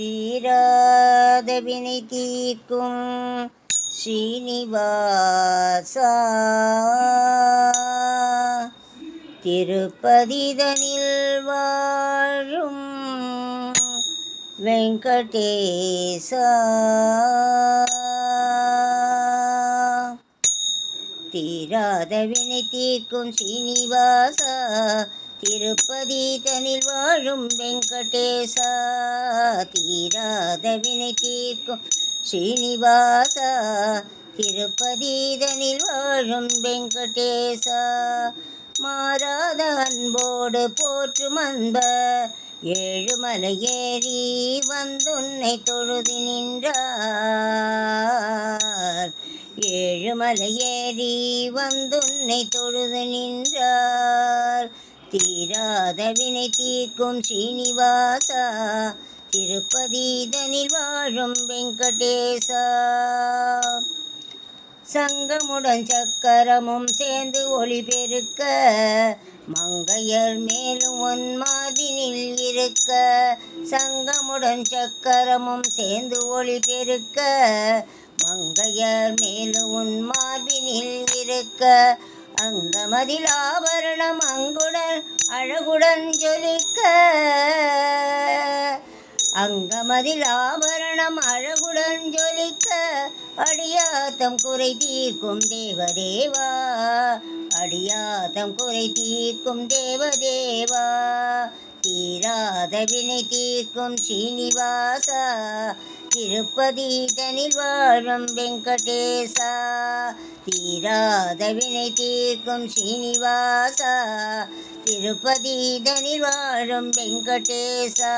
தீராத வினை தீர்க்கும் ஸ்ரீனிவாசா திருப்பதிதனில் வாழும் வெங்கடேசா. தீராத வினை தீர்க்கும் ஸ்ரீனிவாசா திருப்பதி தனில் வாழும் வெங்கடேசா தீராத வினை தீர்க்கும் ஸ்ரீனிவாசா திருப்பதி தனில் வாழும் வெங்கடேசா மாறாத அன்போடு போற்றும் அன்ப ஏழுமலை ஏறி வந்துன்னை தொழுது நின்றார். ஏழுமலை ஏறி வந்துன்னை தொழுது நின்றார். தீராத வினை தீர்க்கும் ஸ்ரீனிவாசா திருப்பதீதனில் வாழும் வெங்கடேசா. சங்கமுடன் சக்கரமும் சேர்ந்து ஒளி பெருக்க மங்கையர் மேலும் உன்மாதினில் இருக்க. சங்கமுடன் சக்கரமும் சேர்ந்து ஒளி பெருக்க மங்கையர் மேலும் உன் மார்பினில் இருக்க. அங்கமதில் ஆபரணம் அங்குடன் அழகுடன் ஜொலிக்க. அங்கமதில் ஆபரணம் அழகுடன் ஜொலிக்க. அடியாத்தம் குறை தீர்க்கும் தேவதேவா. அடியாத்தம் குறை தீர்க்கும் தேவதேவா. தீராத வினை தீர்க்கும் சீனிவாசா. திருப்பதி தனில் வாழும் வெங்கடேசா தீராத வினை தீர்க்கும் ஸ்ரீனிவாசா திருப்பதி தனில் வாழும் வெங்கடேசா.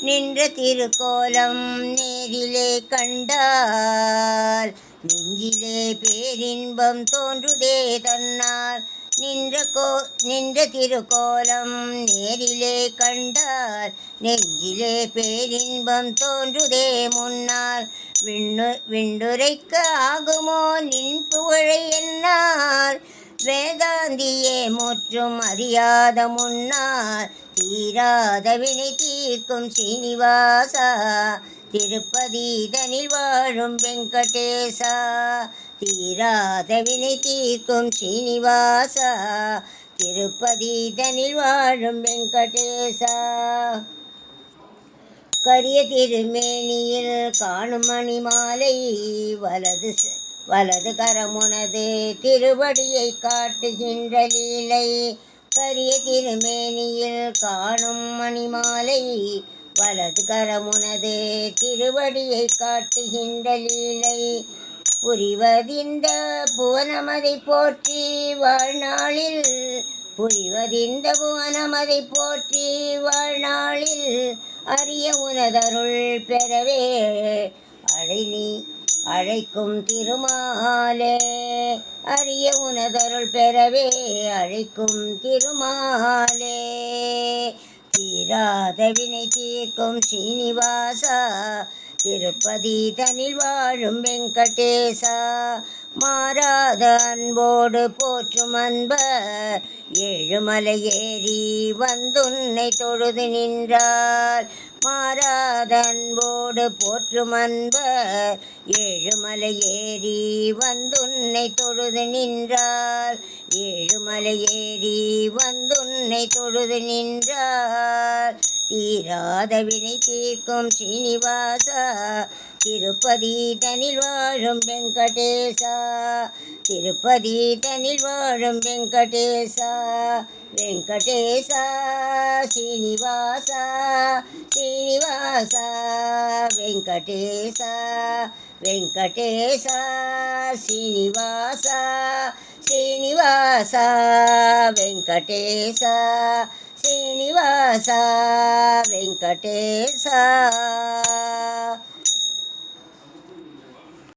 நின்ற திருக்கோலம் நேரிலே கண்டால் நெஞ்சிலே பேரின்பம் தோன்றுதே தன்னால். நின்ற கோ நின்ற திருக்கோலம் நேரிலே கண்டார். நெஞ்சிலே பேரின்பம் தோன்றுதே முன்னால். விண்ணு விண்டுரைக்க ஆகுமோ நின் புகழை என்னார் வேதாந்தியே முற்றும் அறியாத முன்னால். தீராத வினை தீர்க்கும் சீனிவாசா. திருப்பதி தனில் வாழும் வெங்கடேசா. தீராத வினை தீர்க்கும் சீனிவாசா திருப்பதி தனில் வாழும் வெங்கடேசா. கரிய திருமேனியில் காணும் மணி மாலை வலது வலது கரமுனது திருவடியை காட்டுகின்ற லீலை. கரிய திருமேனியில் காணும் மணிமாலை வலது கரமுனது திருவடியை காட்டுகின்ற லீலை. புரிவதிந்த புவனமதை போற்றி வாழ்நாளில் புரிவதிந்த புவனமதை போற்றி வாழ்நாளில் அரிய உனதருள் பெறவே. அழைநீ அழைக்கும் திருமாலே அரிய உனதருள் பெறவே. அழைக்கும் திருமாலே தீராத வினை தீர்க்கும் சீனிவாசா திருப்பதி தனில் வாழும் வெங்கடேசா மாறாத அன்போடு போற்றும் அன்பர். ஏழுமலை ஏறி வந்துன்னை தொழுது நின்றார். மாறாத அன்போடு போற்றும் அன்பர். ஏழுமலை ஏறி வந்துன்னை தொழுது நின்றார். ஏழுமலை ஏறி வந்துன்னை தொழுது நின்றார். தீராத வினை தீர்க்கும் ஸ்ரீனிவாசா திருப்பதி தனில் வாழும் வெங்கடேசா. திருப்பதி தனில் வாழும் வெங்கடேசா. வெங்கடேசா ஸ்ரீனிவாசா ஸ்ரீனிவாசா வெங்கடேசா வெங்கடேசா ஸ்ரீனிவாசா ஸ்ரீனிவாசா வெங்கடேசா శ్రీనివాస వెంకటేశ.